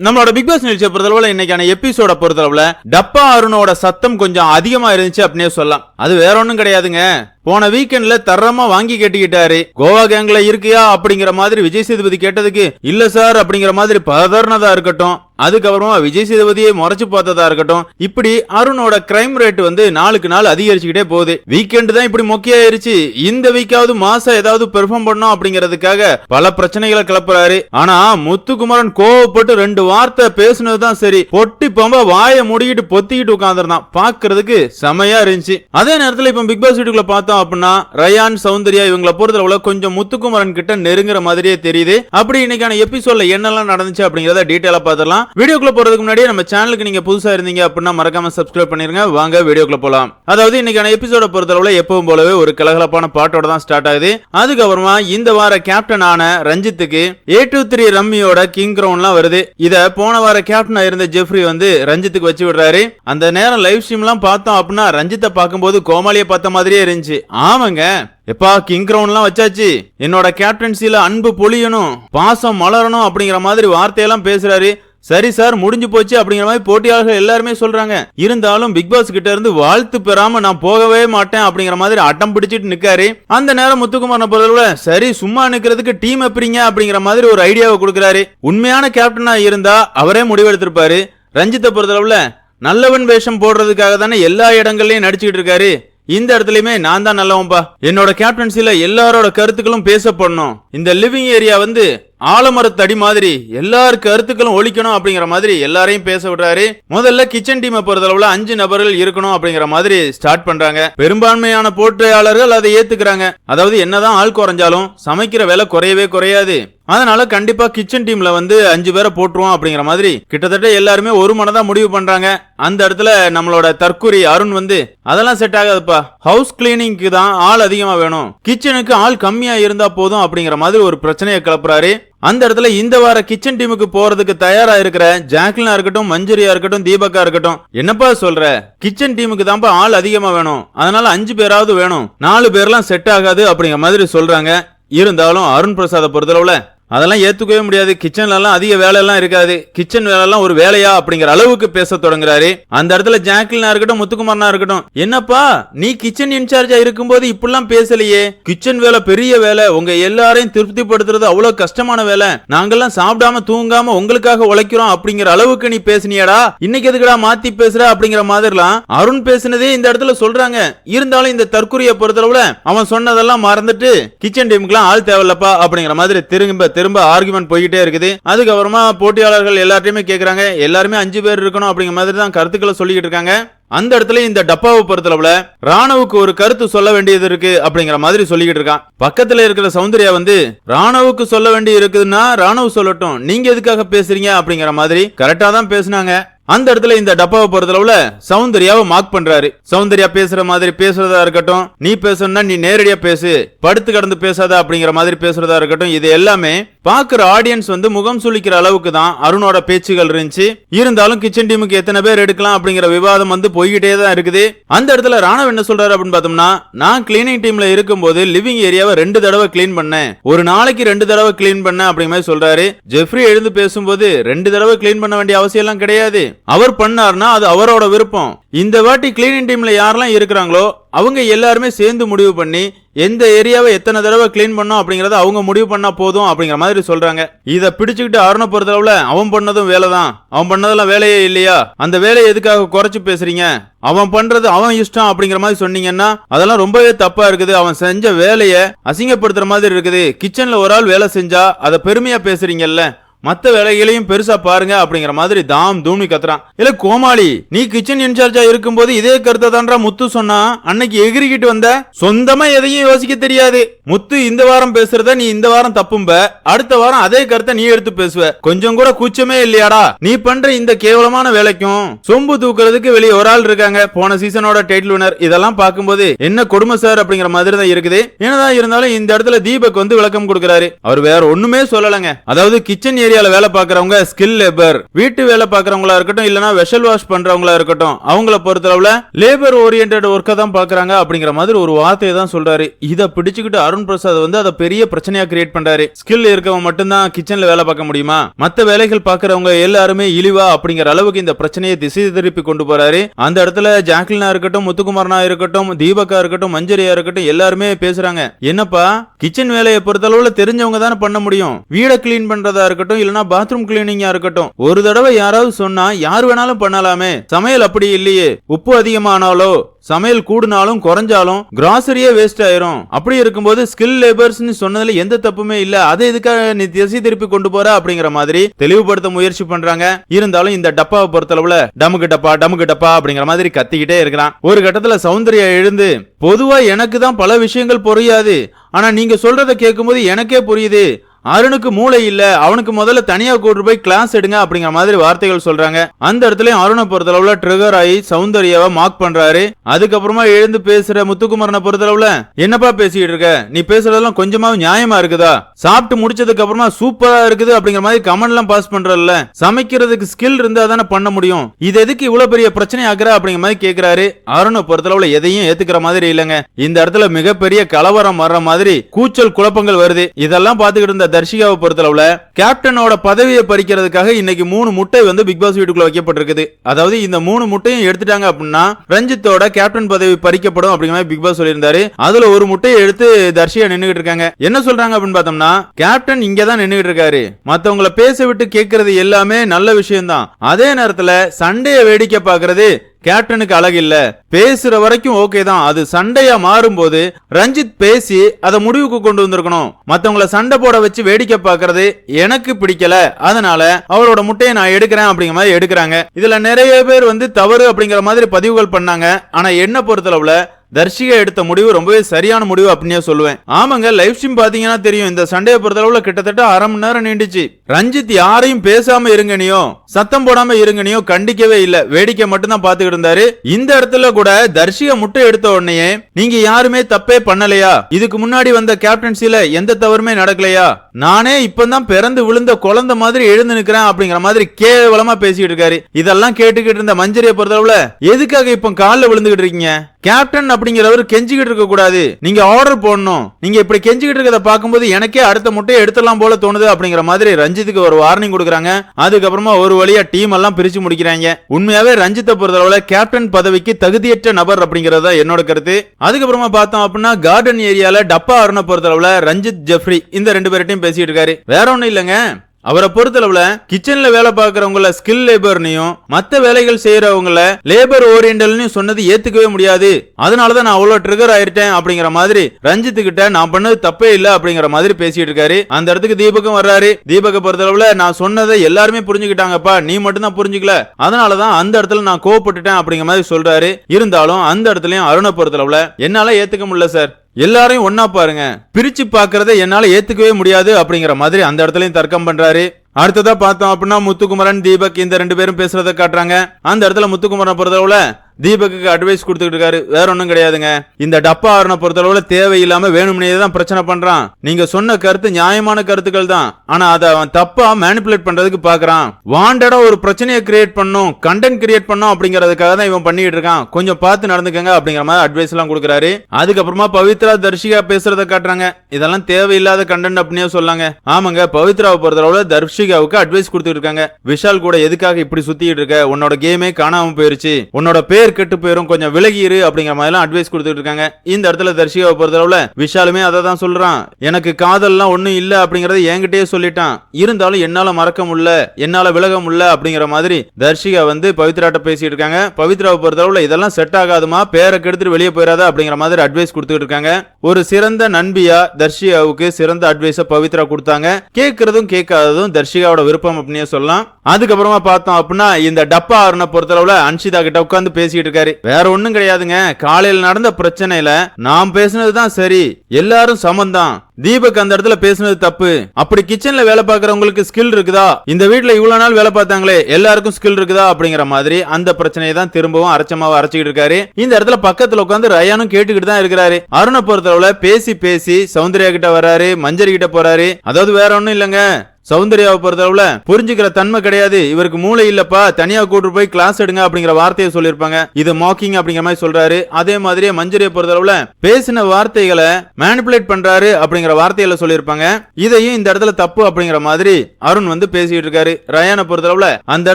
நம்மளோட big pass நிகழ்ச்சியை பொறுத்தளவுல இன்னைக்கான எபிசோட பொறுத்தளவுல டப்பா அருணோட சத்தம் கொஞ்சம் அதிகமா இருந்துச்சு அப்படின்னே சொல்லலாம். அது வேற ஒண்ணும் கிடையாதுங்க. போன வீக்கெண்ட்ல தரமா வாங்கி கேட்டுக்கிட்டாரு. கோவா கேங்ல இருக்கியா அப்படிங்கிற மாதிரி விஜய் சேதுபதி கேட்டதுக்கு இல்ல சார் அப்படிங்கிற மாதிரி பதர்னதா இருக்கட்டும். அதுக்கப்புறமா விஜய் சேதுபதியை முறைச்சு பார்த்ததா இருக்கட்டும். இப்படி அருணோட கிரைம் ரேட் வந்து நாளுக்கு நாள் அதிகரிச்சுக்கிட்டே போகுது. வீக்கெண்ட் தான் இப்படி மொக்கையாயிருச்சு. இந்த வீக்காவது மாசம் ஏதாவது பெர்ஃபார்ம் பண்ணும் அப்படிங்கிறதுக்காக பல பிரச்சனைகளை கிளப்புறாரு. ஆனா முத்துக்குமரன் கோவப்பட்டு ரெண்டு வார்த்தை பேசுனதுதான் சரி. பொட்டி பொம்ப வாயை முடிக்கிட்டு பொத்திக்கிட்டு உட்காந்துருந்தான் பாக்குறதுக்கு செமையா இருந்துச்சு. அதே நேரத்துல இப்ப பிக் பாஸ் வீட்டுக்குள்ள பார்த்தோம் அப்படின்னா ரயான் சௌந்தர்யா இவங்களை பொறுத்தளவுல கொஞ்சம் முத்துக்குமரன் கிட்ட நெருங்குற மாதிரியே தெரியுது. அப்படி இன்னைக்கான எபிசோட்ல என்னெல்லாம் நடந்துச்சு அப்படிங்கறத டீட்டெயிலா பாத்திரலாம் வீடியோக்குள்ள போறதுக்கு முன்னாடி நம்ம சேனலுக்கு நீங்க புதுசா இருந்தீங்க அப்படின்னா மறக்காம சப்ஸ்கிரைப் பண்ணிருங்க. வாங்க வீடியோக்குள்ள போலாம். அதாவது இன்னைக்கான எபிசோட பொறுத்தளவுல எப்பவும் போலவே ஒரு கலகலப்பான பாட்டோட தான் ஸ்டார்ட் ஆகுது. அதுக்கப்புறமா இந்த வார கேப்டன் ஆன ரஞ்சித்துக்கு ஏ டூ த்ரீ ரம்மியோட கிங் கிரவுண்ட்லாம் வருது. இது போன வார கேப்டனா இருந்த ஜெஃப்ரி வந்து ரஞ்சித்துக்கு வச்சு விடுறாரு. அந்த நேரம் லைவ் ஸ்ட்ரீம்லாம் பார்த்தோம் அப்படின்னா ரஞ்சித்தை பார்க்கும்போது கோமாளியை பார்த்த மாதிரியே இருந்துச்சு. ஆமாங்க. எப்பா கிங் கிரவுண்ட்லாம் வச்சாச்சு. என்னோட கேப்டன்சில அன்பு பொழியணும் பாசம் மலரணும் அப்படிங்கிற மாதிரி வார்த்தையெல்லாம் பேசுறாரு. சரி சார் முடிஞ்சு போச்சு அப்படிங்கிற மாதிரி போட்டியாளர்கள் எல்லாருமே சொல்றாங்க. இருந்தாலும் பிக் பாஸ் கிட்ட இருந்து வாழ்த்து பெறாம நான் போகவே மாட்டேன் அப்படிங்கிற மாதிரி அட்டம் பிடிச்சிட்டு நிக்காரு. அந்த நேரம் முத்துக்குமார் பொறுத்தளவுல சரி சும்மா நிக்கிறதுக்கு டீம் எப்படிங்க அப்படிங்கிற மாதிரி ஒரு ஐடியாவை கொடுக்குறாரு. உண்மையான கேப்டனா இருந்தா அவரே முடிவெடுத்திருப்பாரு. ரஞ்சித்தை பொறுத்தளவுல நல்லவன் வேஷம் போடுறதுக்காக தானே எல்லா இடங்கள்லயும் நடிச்சுக்கிட்டு இருக்காரு. இந்த இடத்துலயுமே நான் தான் நல்லவன்பா. என்னோட கேப்டன்சில எல்லாரோட கருத்துக்களும் பேசப்படணும். இந்த லிவிங் ஏரியா வந்து ஆலமரத்தடி மாதிரி எல்லார் கருத்துக்களும் ஒழிக்கணும் அப்படிங்கிற மாதிரி எல்லாரையும் பேச விடுறாரு. முதல்ல கிச்சன் டீமை பொறுத்தளவுல அஞ்சு நபர்கள் இருக்கணும் அப்படிங்கிற மாதிரி ஸ்டார்ட் பண்றாங்க. பெரும்பான்மையான போட்டியாளர்கள் அதை ஏத்துக்கிறாங்க. அதாவது என்னதான் ஆள் குறைஞ்சாலும் சமைக்கிற வேலை குறையவே குறையாது. அதனால கண்டிப்பா கிச்சன் டீம்ல வந்து அஞ்சு பேரை போட்டுருவோம் அப்படிங்கிற மாதிரி கிட்டத்தட்ட எல்லாருமே ஒரு மனதா முடிவு பண்றாங்க. அந்த இடத்துல நம்மளோட தற்கூரி அருண் வந்து அதெல்லாம் செட் ஆகாதுப்பா. ஹவுஸ் கிளீனிங்க்கு தான் ஆள் அதிகமா வேணும். கிச்சனுக்கு ஆள் கம்மியா இருந்தா போதும் அப்படிங்கிற மாதிரி ஒரு பிரச்சனையை கிளப்புறாரு. அந்த இடத்துல இந்த வார கிச்சன் டீமுக்கு போறதுக்கு தயாரா இருக்கிற ஜாக்லினா இருக்கட்டும் மஞ்சரியா இருக்கட்டும் தீபக்கா இருக்கட்டும் என்னப்பா சொல்ற? கிச்சன் டீமுக்கு தான்ப்பா ஆள் அதிகமா வேணும். அதனால அஞ்சு பேராவது வேணும். நாலு பேர்லாம் செட் ஆகாது அப்படிங்கிற மாதிரி சொல்றாங்க. இருந்தாலும் அருண் பிரசாதை பொறுத்தளவில் அதெல்லாம் ஏத்துக்கவே முடியாது. கிச்சன்லலாம் அதிக வேலையெல்லாம் இருக்காது. கிச்சன் வேலைலாம் ஒரு வேலையா அப்படிங்கிற அளவுக்கு பேச தொடங்குறாரு. அந்த இடத்துல ஜாக்லினா இருக்கட்டும் முத்துக்குமாரனா இருக்கட்டும் என்னப்பா நீ கிச்சன் இன்சார்ஜா இருக்கும்போது இப்படிலாம் பேசலையே? கிச்சன் வேலை பெரிய வேலை. உங்க எல்லாரையும் திருப்திப்படுத்துறது அவ்வளவு கஷ்டமான வேலை. நாங்கெல்லாம் சாப்பிடாம தூங்காம உங்களுக்காக உழைக்கிறோம் அப்படிங்கிற அளவுக்கு நீ பேசினியடா. இன்னைக்கு எதுக்குடா மாத்தி பேசுற? அப்படிங்கிற மாதிரிலாம் அருண் பேசினதே இந்த இடத்துல சொல்றாங்க. இருந்தாலும் இந்த தற்கொலையை பொறுத்தளவுல அவன் சொன்னதெல்லாம் மறந்துட்டு கிச்சன் டீமுக்குலாம் ஆள் தேவையில்லப்பா அப்படிங்கிற மாதிரி திரும்ப திரும்ப ஆர்குமெண்ட் போய்கிட்டே இருக்குது. அதுக்கப்புறமா போட்டியாளர்கள் எல்லார்ட்டையுமே கேட்குறாங்க எல்லாருமே அஞ்சு பேர் இருக்கணும் அப்படிங்கிற மாதிரி தான் கருத்துக்களை சொல்லிக்கிட்டு இருக்காங்க. அந்த இடத்துல இந்த டப்பாவை பொறுத்தளவுல ராணுவுக்கு ஒரு கருத்து சொல்ல வேண்டியது இருக்கு அப்படிங்கிற மாதிரி சொல்லிக்கிட்டு இருக்கான். பக்கத்துல இருக்கிற சௌந்தர்யா வந்து ராணுவுக்கு சொல்ல வேண்டி இருக்குதுன்னா ராணுவ சொல்லட்டும். நீங்க எதுக்காக பேசுறீங்க? அப்படிங்கிற மாதிரி கரெக்டா தான் பேசுனாங்க. அந்த இடத்துல இந்த டப்பாவை பொறுத்தளவுல சௌந்தர்யாவை மார்க் பண்றாரு. சௌந்தர்யா பேசுற மாதிரி பேசுறதா இருக்கட்டும் நீ பேசணும்னா நீ நேரடியா பேசு படுத்து கடந்து பேசாத அப்படிங்கிற மாதிரி பேசுறதா இருக்கட்டும் இது எல்லாமே பாக்குற ஆடியன்ஸ் வந்து முகம் சுளிக்கிற அளவுக்கு தான் அருணோட பேச்சுகள் இருந்துச்சு. இருந்தாலும் கிச்சன் டீமுக்கு எத்தனை பேர் எடுக்கலாம் அப்படிங்கிற விவாதம் வந்து போய்கிட்டே தான் இருக்குது. அந்த இடத்துல ராணவ் என்ன சொல்றாரு அப்படின்னு பார்த்தோம்னா நான் கிளீனிங் டீம்ல இருக்கும்போது லிவிங் ஏரியாவை ரெண்டு தடவை கிளீன் பண்ணேன். ஒரு நாளைக்கு ரெண்டு தடவை கிளீன் பண்ணேன் அப்படிங்கிற மாதிரி சொல்றாரு. ஜெஃப்ரி எழுந்து பேசும்போது ரெண்டு தடவை கிளீன் பண்ண வேண்டிய அவசியம் எல்லாம் கிடையாது. அவர் பண்ணார்னா அது அவரோட விருப்பம். இந்த வாட்டி கிளீனிங் டீம்ல யாரெல்லாம் இருக்கிறாங்களோ அவங்க எல்லாருமே சேர்ந்து முடிவு பண்ணி எந்த ஏரியாவை எத்தனை தடவை க்ளீன் பண்ணோம் அப்படிங்கறத அவங்க முடிவு பண்ணா போதும் அப்படிங்கிற மாதிரி சொல்றாங்க. இதை பிடிச்சுக்கிட்டு அருண பொறுத்தளவுல அவன் பண்ணதும் வேலை தான் அவன் பண்ணதெல்லாம் வேலையே இல்லையா? அந்த வேலையை எதுக்காக குறைச்சு பேசுறீங்க? அவன் பண்றது அவன் இஷ்டம் அப்படிங்கிற மாதிரி சொன்னீங்கன்னா அதெல்லாம் ரொம்பவே தப்பா இருக்குது. அவன் செஞ்ச வேலையை அசிங்கப்படுத்துற மாதிரி இருக்குது. கிச்சன்ல ஒரு ஆள் வேலை செஞ்சா அதை பெருமையா பேசுறீங்கல்ல? மற்ற வேலைகளையும் பெருசா பாருங்க அப்படிங்கிற மாதிரி தாம் தூணி கத்துறான். இல்ல கோமாளி நீ கிச்சன் இன்சார்ஜா இருக்கும்போது இதே கருத்தை தான்றா முத்து சொன்னா? அன்னைக்கு எகிரிக்கிட்டு வந்த? சொந்தமா எதையும் யோசிக்க தெரியாது. முத்து இந்த வாரம் பேசுறத நீ இந்த வாரம் தப்பும்ப. அடுத்த வாரம் அதே கருத்தை நீ எடுத்து பேசுவ. கொஞ்சம் கூட கூச்சமே இல்லையாடா. நீ பண்ற இந்த கேவலமான வேலைக்கும் சொம்பு தூக்குறதுக்கு வெளியே ஒரு ஆள் இருக்காங்க. போன சீசனோட டைட்டில் வினர் இதெல்லாம் பார்க்கும்போது என்ன கொடுமை சார் அப்படிங்கிற மாதிரி தான் இருக்குது. என்னதான் இருந்தாலும் இந்த இடத்துல தீபக் வந்து விளக்கம் கொடுக்கிறாரு. அவர் வேற ஒண்ணுமே சொல்லலங்க. அதாவது கிச்சன் ஏரியா ஏரியால வேலை பாக்குறவங்க ஸ்கில் லேபர் வீட்டு வேலை பார்க்கறவங்களா இருக்கட்டும் இல்லனா வெஷல் வாஷ் பண்றவங்களா இருக்கட்டும் அவங்கள பொறுத்தளவுல லேபர் ஓரியன்ட் ஒர்க்கை தான் பாக்குறாங்க அப்படிங்கிற மாதிரி ஒரு வார்த்தையை தான் சொல்றாரு. இதை பிடிச்சுக்கிட்டு அருண் பிரசாத் வந்து அதை பெரிய பிரச்சனையா கிரியேட் பண்றாரு. ஸ்கில் இருக்கவங்க மட்டும்தான் கிச்சன்ல வேலை பார்க்க முடியுமா? மத்த வேலைகள் பாக்குறவங்க எல்லாருமே இழிவா அப்படிங்கிற அளவுக்கு இந்த பிரச்சனையை திசை திருப்பி கொண்டு போறாரு. அந்த இடத்துல ஜாக்லினா இருக்கட்டும் முத்துக்குமாரனா இருக்கட்டும் தீபக்கா இருக்கட்டும் மஞ்சரியா இருக்கட்டும் எல்லாருமே பேசுறாங்க. என்னப்பா? கிச்சன் வேலையை பொறுத்தளவுல தெரிஞ்சவங்க தானே பண்ண முடியும். வீடை கிளீன் பண்றதா இருக்கட்டும் இல்லனா பாத்ரூம் கிளீனிங்கா இருக்கட்டும். ஒரு தடவை யாராவது சொன்னா யார் வேணாலும் பண்ணலாமே. சமையல் அப்படி இல்லையே. உப்பு அதிகமானாலோ சமையல் கூடுனாலும் குறைஞ்சாலும் கிராசரியே வேஸ்ட் ஆயிரும். அப்படி இருக்கும்போது ஸ்கில் லேபர்ஸ்னு சொன்னதுல எந்த தப்புமே இல்ல. அதை எதுக்காக நீ திசை திருப்பி கொண்டு போற அப்படிங்கிற மாதிரி தெளிவுபடுத்த முயற்சி பண்றாங்க. இருந்தாலும் இந்த டப்பாவை பொறுத்தளவுல டமுக்கு டப்பா டமுக்கு டப்பா அப்படிங்கிற மாதிரி கத்திக்கிட்டே இருக்கிறான் ஒரு கட்டத்துல சௌந்தர்யா எழுந்து பொதுவா எனக்கு தான் பல விஷயங்கள் புரியாது. ஆனா நீங்க சொல்றதை கேட்கும்போது எனக்கே புரியுது. அருணுக்கு மூளை இல்ல அவனுக்கு முதல்ல தனியா கூட்டு போய் கிளாஸ் எடுங்க அப்படிங்கிற மாதிரி வார்த்தைகள் சொல்றாங்க. அந்த இடத்துல அருணை பொறுத்தளவுல ட்ரிகர் ஆகி சௌந்தர்யாவை மார்க் பண்றாரு. அதுக்கப்புறமா எழுந்து பேசுற முத்துக்குமரனை பொறுத்தளவுல என்னப்பா பேசிட்டு இருக்க? நீ பேசுறதெல்லாம் கொஞ்சமாவது நியாயமா இருக்குதா? சாப்பிட்டு முடிச்சதுக்கு அப்புறமா சூப்பரா இருக்குது அப்படிங்கிற மாதிரி கமெண்ட் எல்லாம் பாஸ் பண்றல சமைக்கிறதுக்கு ஸ்கில் இருந்தா தானே பண்ண முடியும். இது எதுக்கு இவ்வளவு பெரிய பிரச்சனை ஆகுற அப்படிங்கிற மாதிரி கேக்குறாரு. அருணை பொறுத்தளவுல எதையும் ஏத்துக்கிற மாதிரி இல்லங்க. இந்த இடத்துல மிகப்பெரிய கலவரம் வர்ற மாதிரி கூச்சல் குழப்பங்கள் வருது. இதெல்லாம் பாத்துக்கிட்டு இருந்த தர்ஷிகாவை பொறுத்தளவுல கேப்டனோட பதவியை பறிக்கிறதுக்காக இன்னைக்கு மூணு முட்டை வந்து பிக் பாஸ் வீட்டுக்குள்ள வைக்கப்பட்டிருக்குது. அதாவது இந்த மூணு முட்டையும் எடுத்துட்டாங்க அப்படின்னா ரஞ்சித்தோட கேப்டன் பதவி பறிக்கப்படும் அப்படிங்கிற மாதிரி பிக் பாஸ் சொல்லியிருந்தாரு. அதுல ஒரு முட்டையை எடுத்து தர்ஷியா நின்னுகிட்டு இருக்காங்க. என்ன சொல்றாங்க அப்படின்னு பார்த்தோம்னா கேப்டன் இங்க தான் நின்னுகிட்டு இருக்காரு. மத்தவங்களை பேச விட்டு கேட்கறது எல்லாமே நல்ல விஷயம்தான். அதே நேரத்துல சண்டையை வேடிக்கை பாக்குறது கேப்டனுக்கு அழகில்ல. பேசுற வரைக்கும் ஓகே தான். அது சண்டையா மாறும்போது ரஞ்சித் பேசி அதை முடிவுக்கு கொண்டு வந்திருக்கணும். மத்தவங்கள சண்டை போட வச்சு வேடிக்கை பாக்குறது எனக்கு பிடிக்கல. அதனால அவரோட முட்டையை நான் எடுக்கிறேன் அப்படிங்கிற மாதிரி எடுக்கிறாங்க. இதுல நிறைய பேர் வந்து தவறு அப்படிங்கிற மாதிரி பதிவுகள் பண்ணாங்க. ஆனா என்ன பொறுத்தளவுல தர்ஷிகா எடுத்த முடிவு ரொம்பவே சரியான முடிவு அப்படின்னே சொல்லுவேன். ஆமாங்க லைவ் ஸ்ட்ரீம் பாத்தீங்கன்னா தெரியும். இந்த சண்டையை பொறுத்தளவுல கிட்டத்தட்ட அரை மணி நேரம் நீண்டுச்சு. ரஞ்சித் யாரையும் பேசாம இருங்கனியோ சத்தம் போடாம இருங்கனியோ கண்டிக்கவே இல்ல. வேடிக்கை மட்டும் தான் பாத்துக்கிட்டு இருந்தாரு. இந்த இடத்துல கூட தர்ஷிகா முட்டை எடுத்த உடனே நீங்க யாருமே தப்பே பண்ணலையா? இதுக்கு முன்னாடி வந்த கேப்டன்சில எந்த தவறுமே நடக்கலையா? நானே இப்பதான் பிறந்து விழுந்த குழந்தை மாதிரி எழுந்து நிக்கிறேன் அப்படிங்கிற மாதிரி கேவலமா பேசிக்கிட்டு இருக்காரு. இதெல்லாம் கேட்டுக்கிட்டு இருந்த மஞ்சரியை பொறுத்தளவுல எதுக்காக இப்ப காலில் விழுந்துகிட்டு இருக்கீங்க? கேப்டன் அப்படிங்கிறவர் கெஞ்சிக்கிட்டு இருக்க கூடாது. நீங்க ஆர்டர் போடணும். நீங்க இப்படி கெஞ்சிக்கிட்டு இருக்கிறத பார்க்கும்போது எனக்கே அடுத்த முட்டையை எடுத்துடலாம் போல தோணுது அப்படிங்கிற மாதிரி ரஞ்சித்துக்கு ஒரு வார்னிங் கொடுக்குறாங்க. அதுக்கப்புறமா ஒரு வழியா டீம் எல்லாம் பிரிச்சு முடிக்கிறாங்க. உண்மையாவே ரஞ்சித்தை பொறுத்தளவுல கேப்டன் பதவிக்கு தகுதியற்ற நபர் அப்படிங்கறத என்னோட கருத்து. அதுக்கப்புறமா பார்த்தோம் அப்படின்னா கார்டன் ஏரியால டப்பா அருணை பொறுத்தளவுல ரஞ்சித் ஜெஃப்ரி இந்த ரெண்டு பேர்ட்டையும் பேசிட்டு இருக்காரு வேற ஒண்ணும் இல்லைங்க. அவரை பொறுத்தளவுல கிச்சன்ல வேலை பார்க்கறவங்கள ஸ்கில் லேபர்னையும் மத்த வேலைகள் செய்யறவங்கள லேபர் ஓரியன்டல்னு சொன்னது ஏத்துக்கவே முடியாது. அதனாலதான் நான் அவ்வளவு ட்ரிகர் ஆயிட்டேன் அப்படிங்கிற மாதிரி ரஞ்சித் கிட்ட நான் பண்ணது தப்பே இல்ல அப்படிங்கிற மாதிரி பேசிட்டு இருக்காரு அந்த இடத்துக்கு தீபக்கும் வர்றாரு. தீபக பொறுத்தளவுல நான் சொன்னதை எல்லாருமே புரிஞ்சுக்கிட்டாங்கப்பா. நீ மட்டும் தான் புரிஞ்சுக்கல. அதனாலதான் அந்த இடத்துல நான் கோவப்பட்டுட்டேன் அப்படிங்கிற மாதிரி சொல்றாரு. இருந்தாலும் அந்த இடத்துலயும் அருணை பொறுத்தளவுல என்னால ஏத்துக்க முடியல சார். எல்லாரையும் ஒன்னா பாருங்க. பிரிச்சு பாக்குறதை என்னால ஏத்துக்கவே முடியாது அப்படிங்கிற மாதிரி அந்த இடத்துலயும் தர்க்கம் பண்றாரு. அடுத்ததா பார்த்தோம் அப்படின்னா முத்துக்குமரன் தீபக் இந்த ரெண்டு பேரும் பேசுறத காட்டுறாங்க. அந்த இடத்துல முத்துக்குமரன் பொறுத்தளவுல தீபக்கு அட்வைஸ் கொடுத்துக்கிட்டு இருக்காரு. வேற ஒன்றும் கிடையாதுங்க. இந்த டப்பா ஆரணை பொறுத்தளவுல தேவையில்லாம வேணும்னே தான் பிரச்சனை பண்றான். நீங்க சொன்ன கருத்து நியாயமான கருத்துக்கள் தான். ஆனா அதை அவன் தப்பா மேனிபுலேட் பண்றதுக்கு பாக்குறான். வாண்டடா ஒரு பிரச்சனையை கிரியேட் பண்ணும் கண்டென்ட் கிரியேட் பண்ணும் அப்படிங்கறதுக்காக தான் இவன் பண்ணிட்டு இருக்கான். கொஞ்சம் பார்த்து நடந்துக்கங்க அப்படிங்கிற மாதிரி அட்வைஸ் எல்லாம் கொடுக்குறாரு. அதுக்கப்புறமா பவித்ரா தர்ஷிகா பேசுறத காட்டுறாங்க. இதெல்லாம் தேவையில்லாத கண்டென்ட் அப்படின்னே சொல்லாங்க. ஆமாங்க பவித்ராவை பொறுத்தளவுல தர்ஷிகாவுக்கு அட்வைஸ் கொடுத்துட்டு இருக்காங்க. விஷால் கூட எதுக்காக இப்படி சுத்திட்டு இருக்க? உன்னோட கேமே காணாம போயிருச்சு. உன்னோட பேர் கெட்டு போயிடும் கொஞ்சம் விலகிரு அப்படிங்கிற மாதிரி எல்லாம் அட்வைஸ் கொடுத்துட்டு இருக்காங்க. இந்த இடத்துல தர்ஷிகாவை பொறுத்தளவுல விஷாலுமே அதை தான் சொல்றான். எனக்கு காதல்லாம் ஒன்றும் இல்ல அப்படிங்கறத என்கிட்டயே சொல்லிட்டான். இருந்தாலும் என்னால மறக்க முடியல என்னால விலக முடியல அப்படிங்கிற மாதிரி தர்ஷிகா வந்து பவித்ராட்ட பேசிட்டு இருக்காங்க. பவித்ராவை பொறுத்தளவுல இதெல்லாம் செட் ஆகாதுமா? பேரை கெடுத்துட்டு வெளியே போயிடாத அப்படிங்கிற மாதிரி அட்வைஸ் கொடுத்துட்டு இருக்காங்க. ஒரு சிறந்த நண்பியா தர்ஷிகாவுக்கு சிறந்த அட்வைஸ பவித்ரா கொடுத்தாங்க. கேட்கறதும் கேட்காததும் தர்ஷிகாவோட விருப்பம் அப்படின்னே சொல்லலாம். அதுக்கப்புறமா பார்த்தோம் அப்படின்னா இந்த டப்பா ஆறுன பொறுத்தளவுல அன்ஷிதா கிட்ட உட்காந்து பேசிட்டு இருக்காரு. வேற ஒண்ணும் கிடையாதுங்க. காலையில நடந்த பிரச்சனையில நாம் பேசினதுதான் சரி. எல்லாரும் சமந்தான். தீபக் அந்த இடத்துல பேசுனது தப்பு. அப்படி கிச்சன்ல வேலை பார்க்கறவங்களுக்கு ஸ்கில் இருக்குதா? இந்த வீட்டுல இவ்வளவு நாள் வேலை பார்த்தாங்களே எல்லாருக்கும் ஸ்கில் இருக்குதா? அப்படிங்கிற மாதிரி அந்த பிரச்சனையை தான் திரும்பவும் அரைச்சமாவை அரைச்சிக்கிட்டு இருக்காரு. இந்த இடத்துல பக்கத்துல உட்காந்து ரயானும் கேட்டுக்கிட்டு தான் இருக்கிறாரு. அருணை பொறுத்தளவுல பேசி பேசி சௌந்தர்யா கிட்ட வராரு மஞ்சரி கிட்ட போறாரு. அதாவது வேற ஒண்ணும் இல்லங்க. சௌந்தர்யாவை பொறுத்தளவுல புரிஞ்சுக்கிற தன்மை கிடையாது. இவருக்கு மூளை இல்லப்பா தனியா கூட்டு போய் கிளாஸ் எடுங்க அப்படிங்கிற வார்த்தையை சொல்லியிருப்பாங்க. இது மாக்கிங் அப்படிங்கிற மாதிரி சொல்றாரு. அதே மாதிரியே மஞ்சரியை பொறுத்தளவுல பேசின வார்த்தைகளை மேனிபுலேட் பண்றாரு அப்படிங்கிற வார்த்தைகளை சொல்லியிருப்பாங்க. இதையும் இந்த இடத்துல தப்பு அப்படிங்கிற மாதிரி அருண் வந்து பேசிட்டு இருக்காரு. ரயானை பொறுத்தளவுல அந்த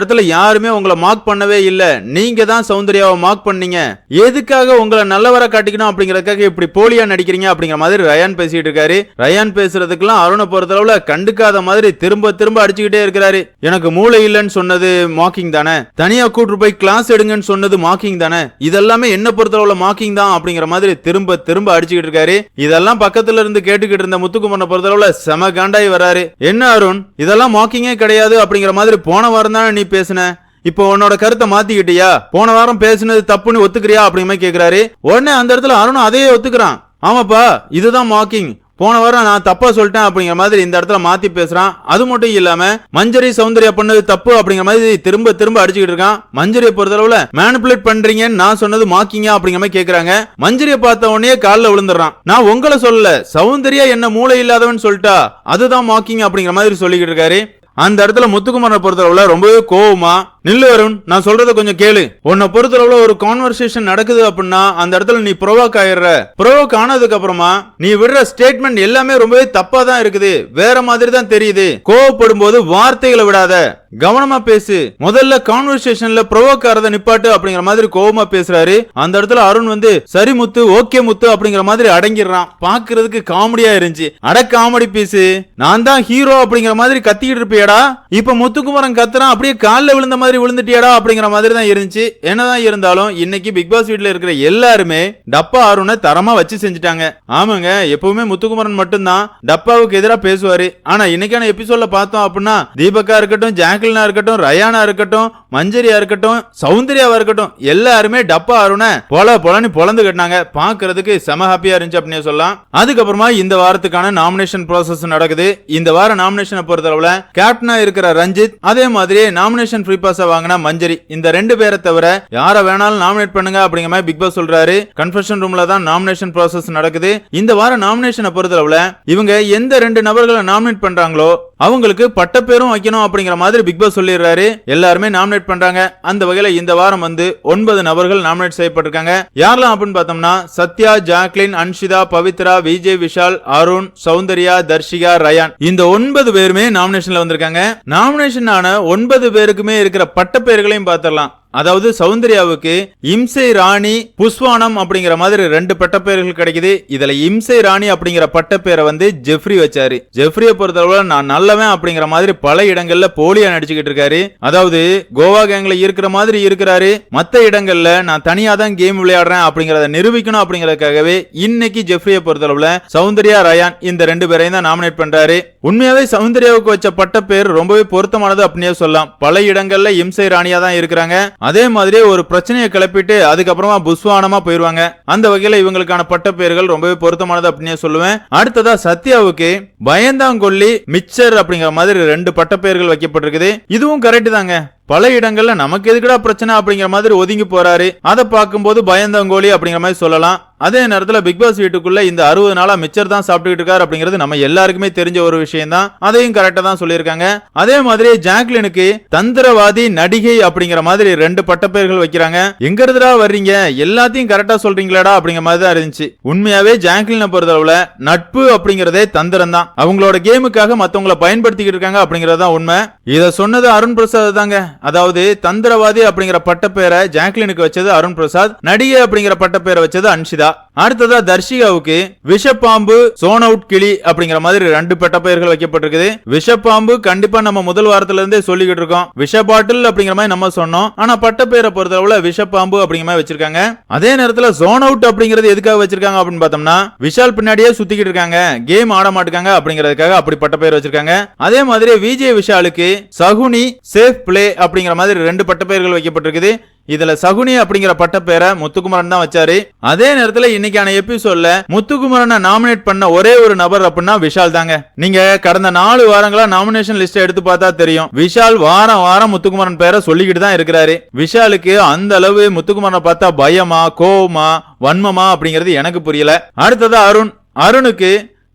இடத்துல யாருமே உங்களை மார்க் பண்ணவே இல்ல. நீங்க தான் சௌந்தர்யாவை மார்க் பண்ணீங்க. எதுக்காக உங்களை நல்லவரை காட்டிக்கணும் அப்படிங்கறதுக்காக இப்படி போலியா நடிக்கிறீங்க அப்படிங்கிற மாதிரி ரயான் பேசிட்டு இருக்காரு. ரயான் பேசுறதுக்கெல்லாம் அருணை பொறுத்தளவுல கண்டுக்காத மாதிரி திரும்ப திரும்ப அடிச்சுக்கிட்டே இருக்கிறாரு. எனக்கு மூளை இல்லைன்னு சொன்னது மாக்கிங் தானே? தனியா கூட்டு போய் கிளாஸ் எடுங்கன்னு சொன்னது மாக்கிங் தானே? இதெல்லாமே என்ன பொறுத்தளவுல மாக்கிங் தான் அப்படிங்கிற மாதிரி திரும்ப திரும்ப அடிச்சுக்கிட்டு இருக்காரு. இதெல்லாம் பக்கத்துல இருந்து கேட்டுக்கிட்டு இருந்த முத்துக்குமரனை பொறுத்தளவுல செம காண்டாய் வராரு. என்ன அருண் இதெல்லாம் மாக்கிங்கே கிடையாது அப்படிங்கிற மாதிரி போன வாரம் தானே நீ பேசுன? இப்போ உன்னோட கருத்தை மாத்திக்கிட்டியா? போன வாரம் பேசுனது தப்புன்னு ஒத்துக்கிறியா அப்படிங்கிற மாதிரி கேக்குறாரு. உடனே அந்த இடத்துல அருணும் அதையே ஒத்துக்கிறான். ஆமாப்பா இதுதான் மாக்கிங் போன வாரம் நான் தப்பா சொல்லிட்டேன் அப்படிங்கிற மாதிரி இந்த இடத்துல மாத்தி பேசுறான். அது மட்டும் இல்லாம மஞ்சரி சௌந்தர்யா பண்ணது தப்பு அப்படிங்கிற மாதிரி திரும்ப திரும்ப அடிச்சுக்கிட்டு இருக்கான். மஞ்சரியை பொறுத்தளவுல மேனிபுலேட் பண்றீங்கன்னு நான் சொன்னது மாக்கிங்க அப்படிங்கிற மாதிரி கேக்குறாங்க. மஞ்சரியை பார்த்த உடனே காலில் விழுந்துடுறான். நான் உங்களை சொல்லல சௌந்தர்யா என்ன மூளை இல்லாதவன் சொல்லிட்டா அதுதான் மாக்கிங் அப்படிங்கிற மாதிரி சொல்லிக்கிட்டு இருக்காரு. அந்த இடத்துல முத்துக்குமாரை பொறுத்தளவுல ரொம்பவே கோவமா நில்லு வருண் நான் சொல்றத கொஞ்சம் கேளு. உன்னை பொறுத்தளவுல ஒரு கான்வர்சேஷன் நடக்குது அப்படின்னா அந்த இடத்துல நீ ப்ரோவோக் ஆயிடுற. ப்ரொவோக் ஆனதுக்கு அப்புறமா நீ விடுற ஸ்டேட்மெண்ட் எல்லாமே ரொம்பவே தப்பா தான் இருக்குது. வேற மாதிரி தான் தெரியுது. கோவப்படும் போது வார்த்தைகளை விடாத. கவனமா பேசு. முதல்ல கான்வர்சேஷன்ல ப்ரொவோக் ஆறத நிப்பாட்டு அப்படிங்கிற மாதிரி கோவமா பேசுறாரு. அந்த இடத்துல அருண் வந்து சரி முத்து ஓகே முத்து அப்படிங்கிற மாதிரி அடங்கிடுறான். பாக்குறதுக்கு காமெடியா இருந்துச்சு. அட காமெடி பீஸ் நான் தான் ஹீரோ அப்படிங்கிற மாதிரி கத்திக்கிட்டு இருப்பியடா. இப்ப முத்துக்குமரன் கத்துறான். அப்படியே காலில் விழுந்த மாதிரி விழுந்துட்டியடா அப்படிங்கிற மாதிரி தான் இருந்துச்சு. என்னதான் இருந்தாலும் இன்னைக்கு பிக் பாஸ் வீட்டுல இருக்கிற எல்லாருமே டப்பா அருணை தரமா வச்சு செஞ்சுட்டாங்க. ஆமாங்க எப்பவுமே முத்துக்குமரன் மட்டும்தான். டப்பாவுக்கு எதிராக பேசுவாரு. ஆனா இன்னைக்கான எபிசோட்ல பார்த்தோம் அப்படின்னா தீபக்கா இருக்கட்டும் ஜாக்லினா இருக்கட்டும் ரயானா இருக்கட்டும் மஞ்சரியா இருக்கட்டும் சௌந்தர்யாவா இருக்கட்டும் எல்லாருமே டப்பா அருணை பொல பொலன்னு பொழந்து கட்டினாங்க. பாக்குறதுக்கு செம ஹாப்பியா இருந்துச்சு அப்படின்னு சொல்லலாம். அதுக்கப்புறமா இந்த வாரத்துக்கான நாமினேஷன் ப்ராசஸ் நடக்குது. இந்த வார நாமினேஷனை பொறுத்தளவுல கேப்டனா இருக்கிற ரஞ்சித் அதே மாதிரி நாமினேஷன் ஃப்ரீ பாஸ் வாங்கின மஞ்சரி. இந்த ரெண்டு பேரை தவிர யார வேணாலும் நாமினேட் பண்ணுங்க அப்படிங்கிற மாதிரி பிக் பாஸ் சொல்றாரு. கன்ஃபெஷன் ரூம்ல தான் நாமினேஷன் ப்ராசஸ் நடக்குது. இந்த வார நாமினேஷனை பொறுத்தளவுல இவங்க எந்த ரெண்டு நபர்களை நாமினேட் பண்றாங்களோ அவங்களுக்கு பட்டப்பேரும் வைக்கணும் அப்படிங்கிற மாதிரி பிக் பாஸ் சொல்லிடுறாரு. எல்லாருமே நாமினேட் பண்றாங்க. அந்த வகையில இந்த வாரம் வந்து ஒன்பது நபர்கள் நாமினேட் செய்யப்பட்டிருக்காங்க. யாரெல்லாம் அப்படின்னு பார்த்தோம்னா சத்யா ஜாக்லின் அன்ஷிதா பவித்ரா விஜய் விஷால் அருண் சௌந்தர்யா தர்ஷிகா ரயான். இந்த ஒன்பது பேருமே நாமினேஷன்ல வந்திருக்காங்க. நாமினேஷன் ஆன ஒன்பது பேருக்குமே இருக்கிற பட்டப்பெயர்களையும் பார்த்திடலாம். அதாவது சௌந்தர்யாவுக்கு இம்சை ராணி புஷ்வானம் அப்படிங்கிற மாதிரி ரெண்டு பட்டப்பெயர்கள் கிடைக்குது. இதுல இம்சை ராணி அப்படிங்கிற பட்டப்பேரை வந்து ஜெஃப்ரி வச்சாரு. ஜெஃப்ரியை பொறுத்தளவுல நான் நல்லவன் அப்படிங்கிற மாதிரி பல இடங்கள்ல போலியா நடிச்சுக்கிட்டு இருக்காரு. அதாவது கோவா கேங்ல இருக்கிற மாதிரி இருக்கிறாரு. மத்த இடங்கள்ல நான் தனியா தான் கேம் விளையாடுறேன் அப்படிங்கறத நிரூபிக்கணும் அப்படிங்கறதுக்காகவே இன்னைக்கு ஜெஃப்ரியை பொறுத்தளவுல சௌந்தர்யா ரயான் இந்த ரெண்டு பேரையும் தான் நாமினேட் பண்றாரு. உண்மையாவே சௌந்தர்யாவுக்கு வச்ச பட்டப்பேர் ரொம்பவே பொருத்தமானது அப்படின்னே சொல்லலாம். பல இடங்கள்ல இம்சை ராணியா தான் இருக்கிறாங்க. அதே மாதிரி ஒரு பிரச்சனையை கிளப்பிட்டு அதுக்கப்புறமா புஸ்வானமா போயிருவாங்க. அந்த வகையில இவங்களுக்கான பட்டப்பெயர்கள் ரொம்பவே பொருத்தமானது அப்படின்னே சொல்லுவேன். அடுத்ததா சத்யாவுக்கு பயந்தாங்கொல்லி மிச்சர் அப்படிங்கிற மாதிரி ரெண்டு பட்டப்பெயர்கள் வைக்கப்பட்டிருக்குது. இதுவும் கரெக்ட் தாங்க. பல இடங்கள்ல நமக்கு எதுக்குடா பிரச்சனை அப்படிங்கிற மாதிரி ஒதுங்கி போறாரு. அதை பார்க்கும்போது பயந்தங்கோலி அப்படிங்கிற மாதிரி சொல்லலாம். அதே நேரத்துல பிக் பாஸ் வீட்டுக்குள்ள இந்த அறுபது நாளா மிச்சர் தான் சாப்பிட்டுக்கிட்டு இருக்காரு அப்படிங்கிறது நம்ம எல்லாருக்குமே தெரிஞ்ச ஒரு விஷயம் தான். அதையும் கரெக்டா தான் சொல்லியிருக்காங்க. அதே மாதிரி ஜாக்லினுக்கு தந்திரவாதி நடிகை அப்படிங்கிற மாதிரி ரெண்டு பட்டப்பெயர்கள் வைக்கிறாங்க. எங்க இருந்துடா வர்றீங்க? எல்லாத்தையும் கரெக்டா சொல்றீங்களாடா அப்படிங்கிற மாதிரி தான் இருந்துச்சு. உண்மையாவே ஜாக்லினை பொறுத்தளவுல நட்பு அப்படிங்கறதே தந்திரம் தான். அவங்களோட கேமுக்காக மத்தவங்களை பயன்படுத்திக்கிட்டு இருக்காங்க அப்படிங்கறது தான் உண்மை. இதை சொன்னது அருண் பிரசாத் தாங்க. அதாவது தந்திரவாதி அப்படிங்கிற பட்டப்பெயரை ஜாக்லினுக்கு வச்சது அருண் பிரசாத் நடிகை அப்படிங்கிற பட்டப்பெயரை வச்சது அன்ஷிதா. அடுத்ததா தர்ஷிகாவுக்கு விஷப்பாம்பு சோன் அவுட் கிளி அப்படிங்கிற மாதிரி ரெண்டு பட்டப்பெயர்கள் வைக்கப்பட்டிருக்குது. விஷப்பாம்பு கண்டிப்பா நம்ம முதல் வாரத்துல இருந்தே சொல்லிக்கிட்டு இருக்கோம். விஷ பாட்டில் அப்படிங்கிற மாதிரி நம்ம சொன்னோம். ஆனா பட்டப்பேரை பொறுத்தளவுல விஷப்பாம்பு அப்படிங்கிற மாதிரி வச்சிருக்காங்க. அதே நேரத்துல சோன் அவுட் அப்படிங்கிறது எதுக்காக வச்சிருக்காங்க அப்படின்னு பார்த்தோம்னா விஷால் பின்னாடியே சுத்திக்கிட்டு இருக்காங்க. கேம் ஆட மாட்டாங்க அப்படிங்கிறதுக்காக அப்படி பெயர் வச்சிருக்காங்க. அதே மாதிரி விஜய் விஷாலுக்கு சகுனி சேஃப் பிளே அப்படிங்கிற மாதிரி ரெண்டு பட்டப்பெயர்கள் வைக்கப்பட்டிருக்குது. இதுல சகுனி அப்படிங்கிற பட்டப்பேரை முத்துக்குமரன் தான் வச்சாரு. அதே நேரத்துல இன்னைக்கான எபிசோட்ல முத்துக்குமரனை நாமினேட் பண்ண ஒரே ஒரு நபர் அப்படின்னா விஷால் தாங்க. நீங்க கடந்த நாலு வாரங்களா நாமினேஷன் லிஸ்ட் எடுத்து பார்த்தா தெரியும். விஷால் வாரம் வாரம் முத்துக்குமரன் பேரை சொல்லிக்கிட்டு தான் இருக்கிறாரு. விஷாலுக்கு அந்த அளவு முத்துக்குமரனை பார்த்தா பயமா கோவமா வன்மமா அப்படிங்கிறது எனக்கு புரியல. அடுத்தது அருண். அருணுக்கு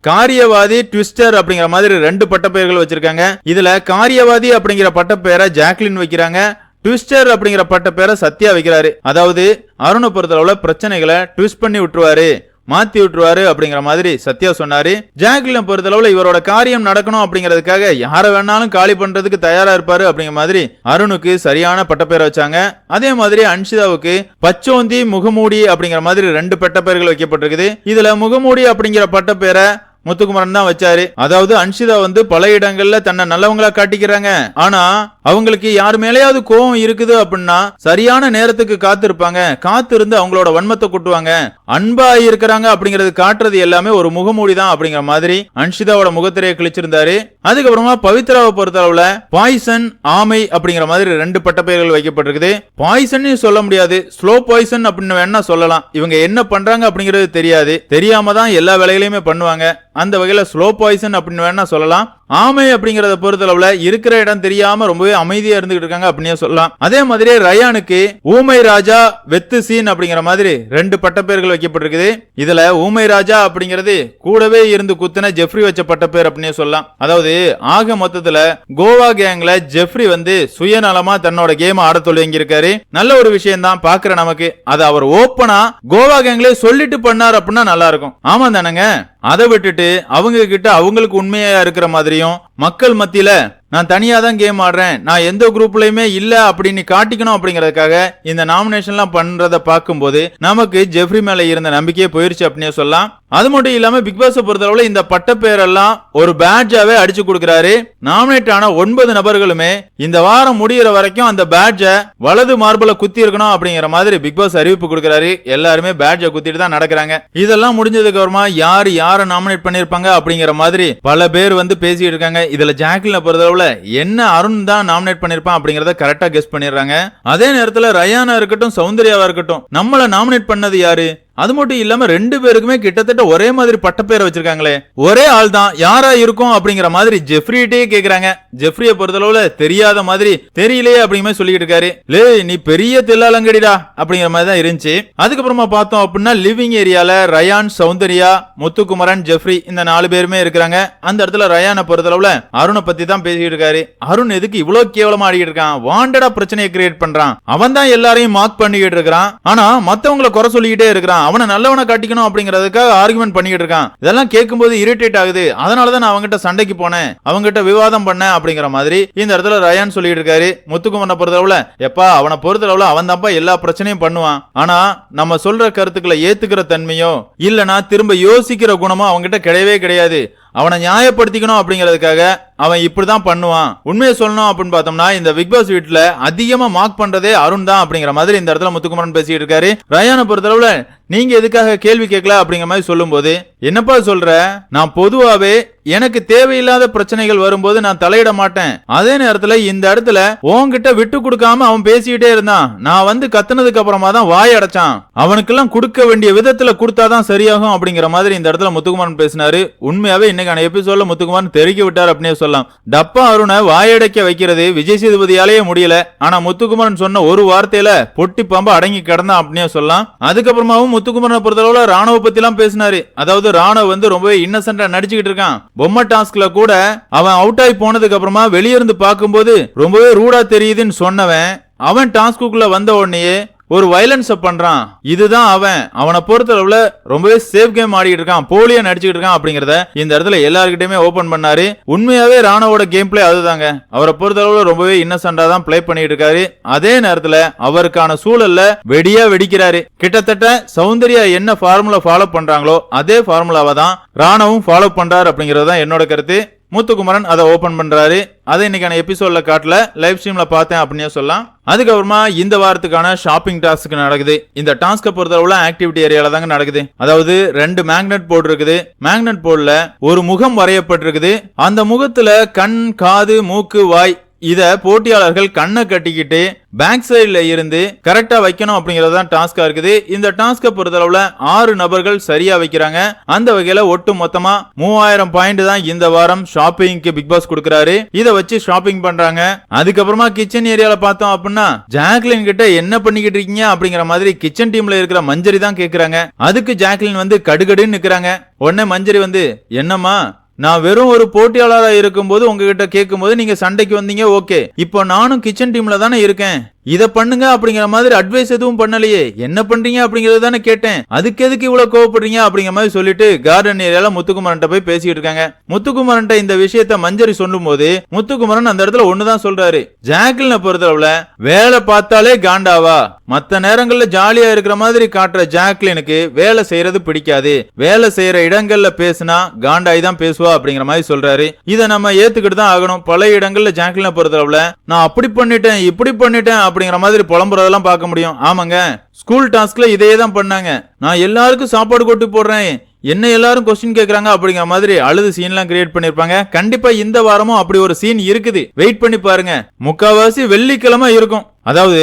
காரியவாதி ட்விஸ்டர் அப்படிங்கிற மாதிரி ரெண்டு பட்டப்பெயர்கள் வச்சிருக்காங்க. இதுல காரியவாதி அப்படிங்கிற பட்டப்பெயரை ஜாக்லின் வைக்கிறாங்க. ட்விஸ்டர் அப்படிங்கிற பட்டப்பெயரை சத்யா வைக்கிறாரு. அதாவது அருணை பொறுத்தளவுல பிரச்சனைகளை ட்விஸ்ட் பண்ணி விட்டுருவாரு மாத்தி விட்டுருவாரு அப்படிங்கிற மாதிரி சத்யா சொன்னாரு. ஜாக்லின் பொறுத்தளவுல இவரோட காரியம் நடக்கணும் அப்படிங்கிறதுக்காக யாரை வேணாலும் காலி பண்றதுக்கு தயாரா இருப்பாரு அப்படிங்கிற மாதிரி அருணுக்கு சரியான பட்டப்பேரை வச்சாங்க. அதே மாதிரி அன்ஷிதாவுக்கு பச்சோந்தி முகமூடி அப்படிங்கிற மாதிரி ரெண்டு பட்டப்பேர்கள் வைக்கப்பட்டிருக்குது. இதுல முகமூடி அப்படிங்கிற பட்டப்பேரை முத்துக்குமரன் தான் வச்சாரு. அதாவது அன்ஷிதா வந்து பல இடங்கள்ல தன்னை நல்லவங்களா காட்டிக்கிறாங்க. ஆனா அவங்களுக்கு யார் மேலேயாவது கோவம் இருக்குது அப்படின்னா சரியான நேரத்துக்கு காத்திருப்பாங்க. காத்திருந்து அவங்களோட வன்மத்தை கொட்டுவாங்க. அன்பா இருக்கிறாங்க அப்படிங்கறது காட்டுறது எல்லாமே ஒரு முகமூடி தான் அப்படிங்கிற மாதிரி அன்ஷிதாவோட முகத்திரையை கிழிச்சிருந்தாரு. அதுக்கப்புறமா பவித்ராவை பொறுத்தளவுல பாய்சன் ஆமை அப்படிங்கிற மாதிரி ரெண்டு பட்டப்பெயர்கள் வைக்கப்பட்டிருக்குது. பாய்சன் சொல்ல முடியாது. ஸ்லோ பாய்சன் அப்படின்னு வேணா சொல்லலாம். இவங்க என்ன பண்றாங்க அப்படிங்கிறது தெரியாது. தெரியாம தான் எல்லா வேலைகளையுமே பண்ணுவாங்க. அந்த வகையில் ஸ்லோ பாய்சன் அப்படின்னு வேணால் சொல்லலாம். ஆமை அப்படிங்கறத பொறுத்தளவுல இருக்கிற இடம் தெரியாம ரொம்பவே அமைதியா இருந்துகிட்டு இருக்காங்க அப்படின்னே சொல்லலாம். அதே மாதிரி ரயானுக்கு ஊமை ராஜா வெத்து சீன் அப்படிங்கிற மாதிரி ரெண்டு பட்டப்பேர்கள் வைக்கப்பட்டிருக்குது. இதுல ஊமை ராஜா அப்படிங்கிறது கூடவே இருந்து குத்துன ஜெஃப்ரி வச்ச பட்டப்பேர் அப்படின்னே சொல்லலாம். அதாவது ஆக மொத்தத்துல கோவா கேங்ல ஜெஃப்ரி வந்து சுயநலமா தன்னோட கேம் ஆட தொடங்கியிருக்காரு. நல்ல ஒரு விஷயம் தான் பாக்குற நமக்கு. அதை அவர் ஓப்பனா கோவா கேங்ல சொல்லிட்டு பண்ணார் அப்படின்னா நல்லா இருக்கும். ஆமா தானேங்க? அதை விட்டுட்டு அவங்க கிட்ட அவங்களுக்கு உண்மையா இருக்கிற மாதிரி தெரியும். மக்கள் மத்தியில நான் தனியா தான் கேம் ஆடுறேன். நான் எந்த குரூப்லயுமே இல்ல அப்படின்னு காட்டிக்கணும் அப்படிங்கறதுக்காக இந்த நாமினேஷன்லாம் பண்றத பார்க்கும்போது நமக்கு ஜெஃப்ரி மேல இருந்த நம்பிக்கையே போயிருச்சு அப்படின்னு சொல்லலாம். அது மட்டும் இல்லாம பிக் பாஸ் பொறுத்தளவுல இந்த பட்டப்பேரெல்லாம் ஒரு பேட்ஜாவே அடிச்சு கொடுக்கிறாரு. நாமினேட் ஆன ஒன்பது நபர்களுமே இந்த வாரம் முடியிற வரைக்கும் அந்த பேட்ஜை வலது மார்புல குத்தி இருக்கணும் அப்படிங்கிற மாதிரி பிக் பாஸ் அறிவிப்பு கொடுக்கிறாரு. எல்லாருமே பேட்ஜை குத்திட்டு தான் நடக்கிறாங்க. இதெல்லாம் முடிஞ்சதுக்கு அப்புறமா யார் யாரை நாமினேட் பண்ணிருப்பாங்க அப்படிங்கிற மாதிரி பல பேர் வந்து பேசிட்டு இருக்காங்க. இதுல ஜாக்லினை பொறுத்தளவுல என்ன அருண் தான் நாமினேட் பண்ணிருப்பான் அப்படிங்கறத கரெக்டா கெஸ்ட் பண்ணிடுறாங்க. அதே நேரத்துல ரயானா இருக்கட்டும் சௌந்தர்யாவா இருக்கட்டும் நம்மள நாமினேட் பண்ணது யாரு? அது மட்டும் இல்லாம ரெண்டு பேருக்குமே கிட்டத்தட்ட ஒரே மாதிரி பட்டப்பேரை வச்சிருக்காங்களே. ஒரே ஆள் தான் யாரா இருக்கும் அப்படிங்கிற மாதிரி ஜெஃப்ரிட்டே கேக்குறாங்க. ஜெஃப்ரிய பொறுத்தளவுல தெரியாத மாதிரி தெரியலையே அப்படிங்கிற மாதிரி சொல்லிட்டு இருக்காரு. லே நீ பெரிய தில்லாலங்கடிடா அப்படிங்கிற மாதிரி தான் இருந்துச்சு. அதுக்கப்புறமா பார்த்தோம் அப்படின்னா லிவிங் ஏரியால ரயான் சௌந்தர்யா முத்துக்குமரன் ஜெஃப்ரி இந்த நாலு பேருமே இருக்கிறாங்க. அந்த இடத்துல ரயானை பொறுத்தளவுல அருணை பத்தி தான் பேசிட்டு இருக்காரு. அருண் எதுக்கு இவ்வளவு கேவலமா ஆடிக்கிட்டு இருக்கான்? வாண்டடா பிரச்சனையை கிரியேட் பண்றான். அவன் தான் எல்லாரையும் மார்க் பண்ணிக்கிட்டு இருக்கிறான். ஆனா மத்தவங்களை குறை சொல்லிக்கிட்டே இருக்கிறான். அவனை நல்லவனை காட்டிக்கணும் அப்படிங்கறதுக்காக ஆர்குமெண்ட் பண்ணிக்கிட்டு இருக்கான். இதெல்லாம் கேட்கும்போது இரிட்டேட் ஆகுது. அதனாலதான் நான் அவங்ககிட்ட சண்டைக்கு போனேன். அவங்ககிட்ட விவாதம் பண்ணேன் அப்படிங்கிற மாதிரி இந்த இடத்துல ரயான் சொல்லிட்டு இருக்காரு. முத்துக்குமரனை பொறுத்தளவுல எப்பா அவனை பொறுத்தளவுல அவன் தான்ப்பா எல்லா பிரச்சனையும் பண்ணுவான். ஆனா நம்ம சொல்ற கருத்துக்களை ஏத்துக்கிற தன்மையோ இல்லனா திரும்ப யோசிக்கிற குணமோ அவங்ககிட்ட கிடையவே கிடையாது. அவனை நியாயப்படுத்திக்கணும் அப்படிங்கிறதுக்காக அவன் இப்படி தான் பண்ணுவான். உண்மையை சொல்லணும் அப்படின்னு பார்த்தோம்னா இந்த பிக் பாஸ் வீட்டில் அதிகமாக மார்க் பண்ணுறதே அருண் தான் அப்படிங்கிற மாதிரி இந்த இடத்துல முத்துக்குமரன் பேசிட்டு இருக்காரு. ரயானை பொறுத்தளவில் நீங்க எதுக்காக கேள்வி கேட்கல அப்படிங்கிற மாதிரி சொல்லும்போது என்னப்பா சொல்ற? நான் பொதுவாவே எனக்கு தேவையில்லாத பிரச்சனைகள் வரும்போது நான் தலையிட மாட்டேன். அதே நேரத்துல இந்த இடத்துல உன்கிட்ட விட்டு கொடுக்காம அவன் பேசிக்கிட்டே இருந்தான். நான் வந்து கத்துனதுக்கு அப்புறமா தான் வாய் அடைச்சான். அவனுக்கெல்லாம் கொடுக்க வேண்டிய விதத்துல கொடுத்தாதான் சரியாகும் அப்படிங்கிற மாதிரி இந்த இடத்துல முத்துக்குமாரன் பேசினாரு. உண்மையாவே இன்னைக்கான எபிசோட்ல முத்துக்குமாரன் தெருக்கி விட்டார் அப்படின்னே சொல்லலாம். டப்பா அருணை வாயடைக்க வைக்கிறது விஜய் சேதுபதியாலேயே முடியல. ஆனா முத்துக்குமாரன் சொன்ன ஒரு வார்த்தையில பொட்டி பாம்பு அடங்கி கிடந்தான் அப்படின்னே சொல்லலாம். அதுக்கப்புறமாவும் முத்துக்குமாரனை பொறுத்தளவுல ராணுவ பத்தி எல்லாம் பேசினாரு. அதாவது ராணுவ வந்து ரொம்பவே இன்னசென்டா நடிச்சுக்கிட்டு இருக்கான். பொம்மை டாஸ்க்ல கூட அவன் அவுட் ஆகி போனதுக்கு அப்புறமா வெளியிருந்து பார்க்கும்போது ரொம்பவே ரூடா தெரியுதுன்னு சொன்னவன் அவன் டாஸ்க்குள்ள வந்த உடனேயே ஒரு வயலன்ஸை பண்றான். இதுதான் அவன். அவனை பொறுத்தளவுல ரொம்பவே சேஃப் கேம் ஆடிட்டு இருக்கான். போலியா நடிச்சுக்கிட்டு இருக்கான் அப்படிங்கறத இந்த இடத்துல எல்லாருக்கிட்டயுமே ஓபன் பண்ணாரு. உண்மையாவே ராணாவோட கேம் பிளே அதுதாங்க. அவரை பொறுத்தளவுல ரொம்பவே இன்னசென்டா தான் ப்ளே பண்ணிட்டு இருக்காரு. அதே நேரத்துல அவருக்கான சூழல்ல வெடியா வெடிக்கிறாரு. கிட்டத்தட்ட சௌந்தர்யா என்ன ஃபார்முலா ஃபாலோ பண்றாங்களோ அதே ஃபார்முலாவை தான் ராணவும் ஃபாலோ பண்றாரு அப்படிங்கறது தான் என்னோட கருத்து. முத்துக்குமரன் அதை ஓபன் பண்றாரு. அதை இன்னைக்கான எபிசோட்ல காட்டல. லைவ் ஸ்ட்ரீம்ல பார்த்தேன் அப்படின்னே சொல்லலாம். அதுக்கப்புறமா இந்த வாரத்துக்கான ஷாப்பிங் டாஸ்க் நடக்குது. இந்த டாஸ்க்கை பொறுத்தளவுல ஆக்டிவிட்டி ஏரியால தாங்க நடக்குது. அதாவது ரெண்டு மேக்னெட் போர்டு இருக்குது. மேக்னெட் போர்டுல ஒரு முகம் வரையப்பட்டிருக்குது. அந்த முகத்துல கண் காது மூக்கு வாய் இத போட்டியாளர்கள் கண்ணை கட்டிக்கிட்டு பேக் சைடில் இருந்து கரெக்டா வைக்கணும் அப்படிங்கறது தான் டாஸ்கா இருக்குது. இந்த டாஸ்கை பொறுத்தளவுல ஆறு நபர்கள் சரியா வைக்கிறாங்க. அந்த வகையில ஒட்டு மொத்தமா மூவாயிரம் பாயிண்ட் தான் இந்த வாரம் ஷாப்பிங்க்கு பிக் பாஸ் கொடுக்கறாரு. இத வச்சு ஷாப்பிங் பண்றாங்க. அதுக்கப்புறமா கிச்சன் ஏரியால பார்த்தோம் அப்படின்னா ஜாக்லின் கிட்ட என்ன பண்ணிக்கிட்டு இருக்கீங்க அப்படிங்கிற மாதிரி கிச்சன் டீம்ல இருக்கிற மஞ்சரி தான் கேக்குறாங்க. அதுக்கு ஜாக்லின் வந்து கடுகடுன்னு நிக்கிறாங்க. உடனே மஞ்சரி வந்து என்னம்மா நான் வெறும் ஒரு போட்டியாளராக இருக்கும்போது உங்ககிட்ட கேட்கும்போது நீங்க சண்டைக்கு வந்தீங்க ஓகே. இப்போ நானும் கிச்சன் டீம்ல தானே இருக்கேன். இத பண்ணுங்க அப்படிங்கிற மாதிரி அட்வைஸ் எதுவும் பண்ணலையே. என்ன பண்றீங்க அப்படிங்கறது தானே கேட்டேன். அதுக்கு எதுக்கு இவ்வளவு கோவப்படுறீங்க அப்படிங்கிற மாதிரி சொல்லிட்டு கார்டன் ஏரியால முத்துக்குமரன்ட்ட போய் பேசிட்டு இருக்காங்க. முத்துக்குமரன் இந்த விஷயத்த மஞ்சரி சொல்லும் போது முத்துக்குமரன் அந்த இடத்துல ஒண்ணுதான் சொல்றாரு. ஜாக்லினை பொறுத்தளவுல வேலை பார்த்தாலே காண்டாவா? மத்த நேரங்கள்ல ஜாலியா இருக்கிற மாதிரி காட்டுற ஜாக்லினுக்கு வேலை செய்யறது பிடிக்காது. வேலை செய்யற இடங்கள்ல பேசுனா காண்டாய் தான் பேசுவா அப்படிங்கிற மாதிரி சொல்றாரு. இதை நம்ம ஏத்துக்கிட்டு தான் ஆகணும். பல இடங்கள்ல ஜாக்லினை பொறுத்தளவுல நான் அப்படி பண்ணிட்டேன் இப்படி பண்ணிட்டேன் அப்படிங்கிற மாதிரி புலம்புறதெல்லாம் பார்க்க முடியும். ஆமாங்க. ஸ்கூல் டாஸ்க்ல இதே தான் பண்ணாங்க. நான் எல்லாருக்கும் சாப்பாடு கொட்டு போடுறேன். என்ன எல்லாரும் கொஸ்டின் கேட்குறாங்க அப்படிங்கிற மாதிரி அழுது சீன்லாம் கிரியேட் பண்ணிருப்பாங்க. கண்டிப்பா இந்த வாரமும் அப்படி ஒரு சீன் இருக்குது. வெயிட் பண்ணி பாருங்க. முக்காவாசி வெள்ளிக்கிழமை இருக்கும். அதாவது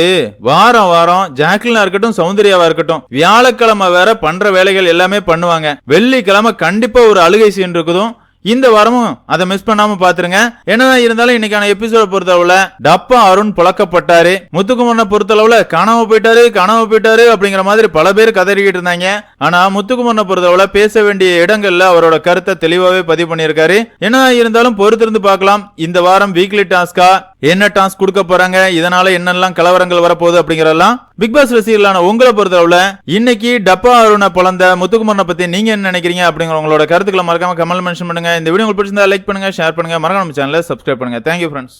வாரம் வாரம் ஜாக்லினா இருக்கட்டும் சௌந்தர்யாவா இருக்கட்டும் வியாழக்கிழமை வேற பண்ற வேலைகள் எல்லாமே பண்ணுவாங்க. வெள்ளிக்கிழமை கண்டிப்பா ஒரு அழுகை சீன் இருக்குதும். இந்த வாரமும் அதை மிஸ் பண்ணாம பாத்துருங்க. என்னதான் இருந்தாலும் இன்னைக்கான எபிசோட பொறுத்தளவுல டப்பா அருண் புழக்கப்பட்டாரு. முத்துக்குமரனை பொறுத்தளவுல காணாம போயிட்டாரு காணாம போயிட்டாரு அப்படிங்கிற மாதிரி பல பேர் கதறிக்கிட்டு இருந்தாங்க. ஆனா முத்துக்குமரனை பொறுத்தளவுல பேச வேண்டிய இடங்கள்ல அவரோட கருத்தை தெளிவாவே பதிவு பண்ணியிருக்காரு. என்ன இருந்தாலும் பொறுத்திருந்து பார்க்கலாம். இந்த வாரம் வீக்லி டாஸ்கா என்ன டாஸ்க் கொடுக்க போறாங்க? இதனால என்னெல்லாம் கலவரங்கள் வரப்போகுது அப்படிங்கறதெல்லாம் பிக் பாஸ் ரசிகர்களான உங்களை பொறுத்தளவுல இன்னைக்கு டப்பா அருணை பிறந்த முத்துக்குமரனை பத்தி நீங்க என்ன நினைக்கிறீங்க அப்படிங்கிற உங்களோட கருத்துக்களை மறக்காம கமெண்ட் மென்ஷன் பண்ணுங்க. இந்த வீடியோ உங்களுக்கு பிடிச்சிருந்தா லைக் பண்ணுங்க ஷேர் பண்ணுங்க. மறக்காம சேனலை சப்ஸ்கிரைப் பண்ணுங்க. Thank you friends